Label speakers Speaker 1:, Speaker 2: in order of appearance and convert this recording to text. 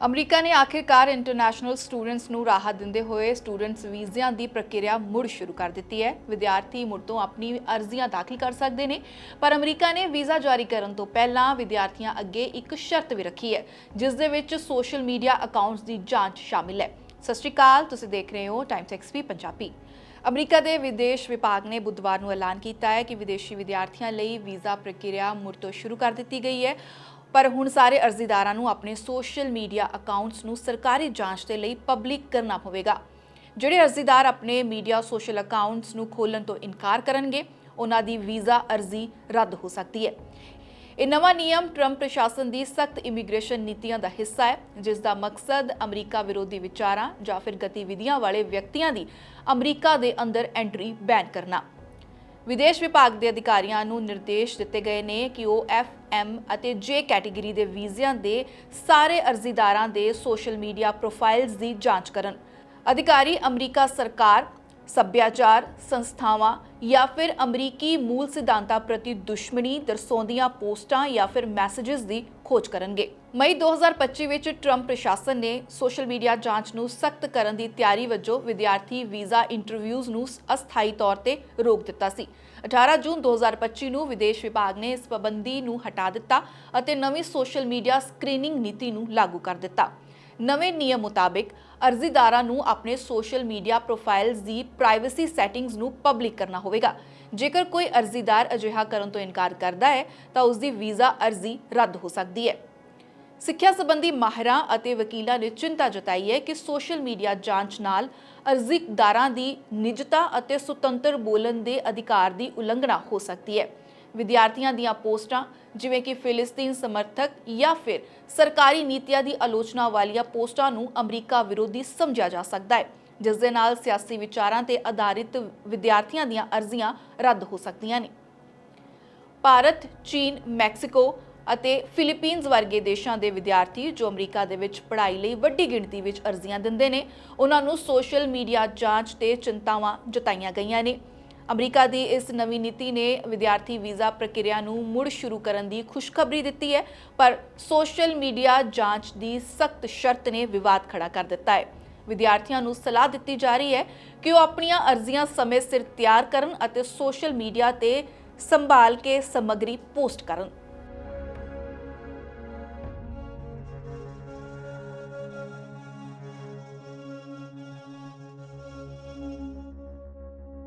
Speaker 1: America ਨੇ ਆਖਿਰਕਾਰ international students ਨੂੰ ਰਾਹਤ ਦਿੰਦੇ ਹੋਏ ਸਟੂਡੈਂਟਸ ਵੀਜ਼ਿਆਂ ਦੀ ਪ੍ਰਕਿਰਿਆ ਮੁੜ ਸ਼ੁਰੂ ਕਰ ਦਿੱਤੀ ਹੈ। ਵਿਦਿਆਰਥੀ ਮੁੜ ਤੋਂ ਆਪਣੀ ਅਰਜ਼ੀਆਂ ਦਾਖਲ ਕਰ ਸਕਦੇ ਨੇ, ਪਰ ਅਮਰੀਕਾ ਨੇ ਵੀਜ਼ਾ ਜਾਰੀ ਕਰਨ ਤੋਂ ਪਹਿਲਾਂ ਵਿਦਿਆਰਥੀਆਂ ਅੱਗੇ ਇੱਕ ਸ਼ਰਤ ਵੀ ਰੱਖੀ ਹੈ, ਜਿਸ ਦੇ ਵਿੱਚ ਸੋਸ਼ਲ ਮੀਡੀਆ ਅਕਾਊਂਟਸ ਦੀ ਜਾਂਚ ਸ਼ਾਮਿਲ ਹੈ। ਸਤਿ ਸ਼੍ਰੀ ਅਕਾਲ, ਤੁਸੀਂ ਦੇਖ ਰਹੇ ਹੋ ਟਾਈਮਸ ਐਕਸਪੀ ਪੰਜਾਬੀ। ਅਮਰੀਕਾ ਦੇ ਵਿਦੇਸ਼ ਵਿਭਾਗ ਨੇ ਬੁੱਧਵਾਰ ਨੂੰ ਐਲਾਨ ਕੀਤਾ ਹੈ ਕਿ ਵਿਦੇਸ਼ੀ ਵਿਦਿਆਰਥੀਆਂ ਲਈ ਵੀਜ਼ਾ ਪ੍ਰਕਿਰਿਆ ਮੁੜ ਤੋਂ ਸ਼ੁਰੂ ਕਰ ਦਿੱਤੀ ਗਈ ਹੈ। ਪਰ ਹੁਣ ਸਾਰੇ ਅਰਜ਼ੀਦਾਰਾਂ ਨੂੰ ਆਪਣੇ ਸੋਸ਼ਲ ਮੀਡੀਆ ਅਕਾਊਂਟਸ ਨੂੰ ਸਰਕਾਰੀ ਜਾਂਚ ਦੇ ਲਈ ਪਬਲਿਕ ਕਰਨਾ ਪਵੇਗਾ। ਜਿਹੜੇ ਅਰਜ਼ੀਦਾਰ ਆਪਣੇ ਮੀਡੀਆ, ਸੋਸ਼ਲ ਅਕਾਊਂਟਸ ਨੂੰ ਖੋਲ੍ਹਣ ਤੋਂ ਇਨਕਾਰ ਕਰਨਗੇ, ਉਹਨਾਂ ਦੀ ਵੀਜ਼ਾ ਅਰਜ਼ੀ ਰੱਦ ਹੋ ਸਕਦੀ ਹੈ। ਇਹ ਨਵਾਂ ਨਿਯਮ ਟਰੰਪ ਪ੍ਰਸ਼ਾਸਨ ਦੀ ਸਖਤ ਇਮੀਗ੍ਰੇਸ਼ਨ ਨੀਤੀਆਂ ਦਾ ਹਿੱਸਾ ਹੈ, ਜਿਸ ਦਾ ਮਕਸਦ ਅਮਰੀਕਾ ਵਿਰੋਧੀ ਵਿਚਾਰਾਂ ਜਾਂ ਫਿਰ ਗਤੀਵਿਧੀਆਂ ਵਾਲੇ ਵਿਅਕਤੀਆਂ ਦੀ ਅਮਰੀਕਾ ਦੇ ਅੰਦਰ ਐਂਟਰੀ ਬੈਨ ਕਰਨਾ। ਵਿਦੇਸ਼ ਵਿਭਾਗ ਦੇ ਅਧਿਕਾਰੀਆਂ ਨੂੰ ਨਿਰਦੇਸ਼ ਦਿੱਤੇ ਗਏ ਨੇ ਕਿ ਉਹ ਐਫ ਐਮ ਅਤੇ ਜੇ ਕੈਟਾਗਰੀ ਦੇ ਵੀਜ਼ਿਆਂ ਦੇ ਸਾਰੇ ਅਰਜ਼ੀਦਾਰਾਂ ਦੇ ਸੋਸ਼ਲ ਮੀਡੀਆ ਪ੍ਰੋਫਾਈਲਸ ਦੀ ਜਾਂਚ ਕਰਨ। ਅਧਿਕਾਰੀ ਅਮਰੀਕਾ ਸਰਕਾਰ ਸੱਭਿਆਚਾਰ, ਸੰਸਥਾਵਾਂ ਜਾਂ ਫਿਰ ਅਮਰੀਕੀ ਮੂਲ ਸਿਧਾਂਤਾਂ ਪ੍ਰਤੀ ਦੁਸ਼ਮਣੀ ਦਰਸਾਉਂਦੀਆਂ ਪੋਸਟਾਂ ਜਾਂ ਫਿਰ ਮੈਸੇजेस ਦੀ ਖੋਜ ਕਰਨਗੇ। ਮਈ 2025 ਵਿੱਚ ਟਰੰਪ ਪ੍ਰਸ਼ਾਸਨ ਨੇ ਸੋਸ਼ਲ ਮੀਡੀਆ ਜਾਂਚ ਨੂੰ ਸਖਤ ਕਰਨ ਦੀ ਤਿਆਰੀ ਵਜੋਂ ਵਿਦਿਆਰਥੀ ਵੀਜ਼ਾ ਇੰਟਰਵਿਊਜ਼ ਨੂੰ ਅਸਥਾਈ ਤੌਰ ਤੇ ਰੋਕ ਦਿੱਤਾ ਸੀ। 18 ਜੂਨ 2025 ਨੂੰ ਵਿਦੇਸ਼ ਵਿਭਾਗ ਨੇ ਇਸ ਪਾਬੰਦੀ ਨੂੰ ਹਟਾ ਦਿੱਤਾ ਅਤੇ ਨਵੀਂ ਸੋਸ਼ਲ ਮੀਡੀਆ ਸਕਰੀਨਿੰਗ ਨੀਤੀ ਨੂੰ ਲਾਗੂ ਕਰ ਦਿੱਤਾ। ਨਵੇਂ ਨਿਯਮ ਮੁਤਾਬਿਕ ਅਰਜ਼ੀਦਾਰਾਂ ਨੂੰ ਆਪਣੇ ਸੋਸ਼ਲ ਮੀਡੀਆ ਪ੍ਰੋਫਾਈਲਸ ਦੀ ਪ੍ਰਾਈਵੇਸੀ ਸੈਟਿੰਗਸ ਨੂੰ ਪਬਲਿਕ ਕਰਨਾ ਹੋਵੇਗਾ। ਜੇਕਰ ਕੋਈ ਅਰਜ਼ੀਦਾਰ ਅਜਿਹਾ ਕਰਨ ਤੋਂ ਇਨਕਾਰ ਕਰਦਾ ਹੈ, ਤਾਂ ਉਸ ਦੀ ਵੀਜ਼ਾ ਅਰਜ਼ੀ ਰੱਦ ਹੋ ਸਕਦੀ ਹੈ। ਸਿੱਖਿਆ ਸੰਬੰਧੀ ਮਾਹਿਰਾਂ ਅਤੇ ਵਕੀਲਾਂ ਨੇ ਚਿੰਤਾ ਜਤਾਈ ਹੈ ਕਿ ਸੋਸ਼ਲ ਮੀਡੀਆ ਜਾਂਚ ਨਾਲ ਅਰਜ਼ੀਦਾਰਾਂ ਦੀ ਨਿਜਤਾ ਅਤੇ ਸੁਤੰਤਰ ਬੋਲਣ ਦੇ ਅਧਿਕਾਰ ਦੀ ਉਲੰਘਣਾ ਹੋ ਸਕਦੀ ਹੈ। ਵਿਦਿਆਰਥੀਆਂ ਦੀਆਂ ਪੋਸਟਾਂ ਜਿਵੇਂ ਕਿ ਫਿਲਿਸਤੀਨ ਸਮਰਥਕ ਜਾਂ ਫਿਰ ਸਰਕਾਰੀ ਨੀਤੀਆਂ ਦੀ ਆਲੋਚਨਾ ਵਾਲੀਆਂ ਪੋਸਟਾਂ ਨੂੰ ਅਮਰੀਕਾ ਵਿਰੋਧੀ ਸਮਝਿਆ ਜਾ ਸਕਦਾ ਹੈ ਜਿਸ ਦੇ ਨਾਲ ਸਿਆਸੀ ਵਿਚਾਰਾਂ ਤੇ ਆਧਾਰਿਤ ਵਿਦਿਆਰਥੀਆਂ ਦੀਆਂ ਅਰਜ਼ੀਆਂ ਰੱਦ ਹੋ ਸਕਦੀਆਂ ਨੇ। ਭਾਰਤ, ਚੀਨ, ਮੈਕਸੀਕੋ ਅਤੇ ਫਿਲੀਪੀਨਜ਼ ਵਰਗੇ ਦੇਸ਼ਾਂ ਦੇ ਵਿਦਿਆਰਥੀ ਜੋ ਅਮਰੀਕਾ ਦੇ ਵਿੱਚ ਪੜ੍ਹਾਈ ਲਈ ਵੱਡੀ ਗਿਣਤੀ ਵਿੱਚ ਅਰਜ਼ੀਆਂ ਦਿੰਦੇ ਨੇ ਉਹਨਾਂ ਨੂੰ ਸੋਸ਼ਲ ਮੀਡੀਆ ਜਾਂਚ ਤੇ ਚਿੰਤਾਵਾਂ ਜਤਾਈਆਂ ਗਈਆਂ ਨੇ। ਅਮਰੀਕਾ ਦੀ ਇਸ ਨਵੀਂ ਨੀਤੀ ਨੇ ਵਿਦਿਆਰਥੀ ਵੀਜ਼ਾ ਪ੍ਰਕਿਰਿਆ ਨੂੰ ਮੁੜ ਸ਼ੁਰੂ ਕਰਨ ਦੀ ਖੁਸ਼ਖਬਰੀ ਦਿੱਤੀ ਹੈ, ਪਰ ਸੋਸ਼ਲ ਮੀਡੀਆ ਜਾਂਚ ਦੀ ਸਖਤ ਸ਼ਰਤ ਨੇ ਵਿਵਾਦ ਖੜਾ ਕਰ ਦਿੱਤਾ ਹੈ। ਵਿਦਿਆਰਥੀਆਂ ਨੂੰ ਸਲਾਹ ਦਿੱਤੀ ਜਾ ਰਹੀ ਹੈ ਕਿ ਉਹ ਆਪਣੀਆਂ ਅਰਜ਼ੀਆਂ ਸਮੇਂ ਸਿਰ ਤਿਆਰ ਕਰਨ ਅਤੇ ਸੋਸ਼ਲ ਮੀਡੀਆ ਤੇ ਸੰਭਾਲ ਕੇ ਸਮੱਗਰੀ ਪੋਸਟ ਕਰਨ।